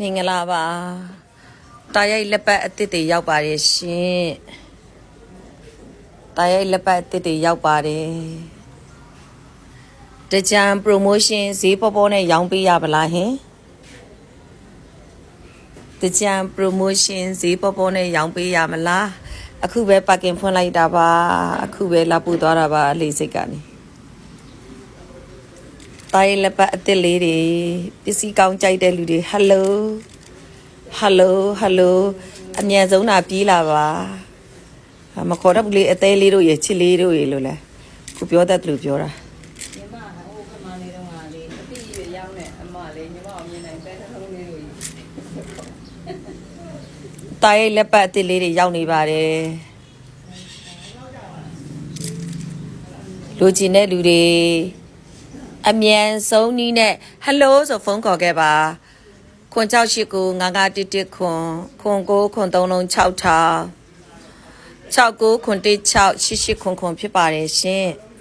မင်္ဂလာပါတာရိုက်လက်ပတ်အစ်စ်တွေရောက်ပါတယ်ရှင်တာရိုက်လက်ပတ်အစ်စ်တွေရောက်ပါတယ်တကြံ promotion ဈေးပေါ်ပေါ်နဲ့ရောင်းပေးရပါလားဟင်တကြံ promotion ဈေးပေါ်ပေါ်နဲ့ရောင်းပေးရမလားအခုပဲ parking ဖွင့်လိုက်တာပါအခုပဲလာပူသွားတာပါအလေးစိတ်ကနေ တိုင်းလက်ပတ်အစ်စ်လေးတွေပစ္စည်းကောင်းကြိုက်တဲ့လူတွေဟယ်လိုဟယ်လိုဟယ်လိုအမြန်ဆုံးတာပြေးလာပါအာမခေါ်တော့ဘူးလေအသေးလေးတို့ရေချစ်လေးတို့ရေလို့လဲခုပြောတတ်တယ်လို့ပြောတာညီမဟိုခမလေးတော့ငါလေးအတိရွရောက်နေအမလေးညီမအောင်မြင်နိုင်ပဲတစ်ထုံးလေးလို့တိုင်းလက်ပတ်အစ်စ်လေးတွေရောက်နေပါတယ်လူကျင်တဲ့လူတွေ အမြန်ဆုံးနီးနဲ့ဟယ်လိုဆိုဖုန်းခေါ်ခဲ့ပါခွန်6 8 9 9 1 1ခွန်ခွန်9ခွန်3လုံး6ထောင်69ခွန်1 6 88ခွန်ခွန်ဖြစ်ပါတယ်ရှင်။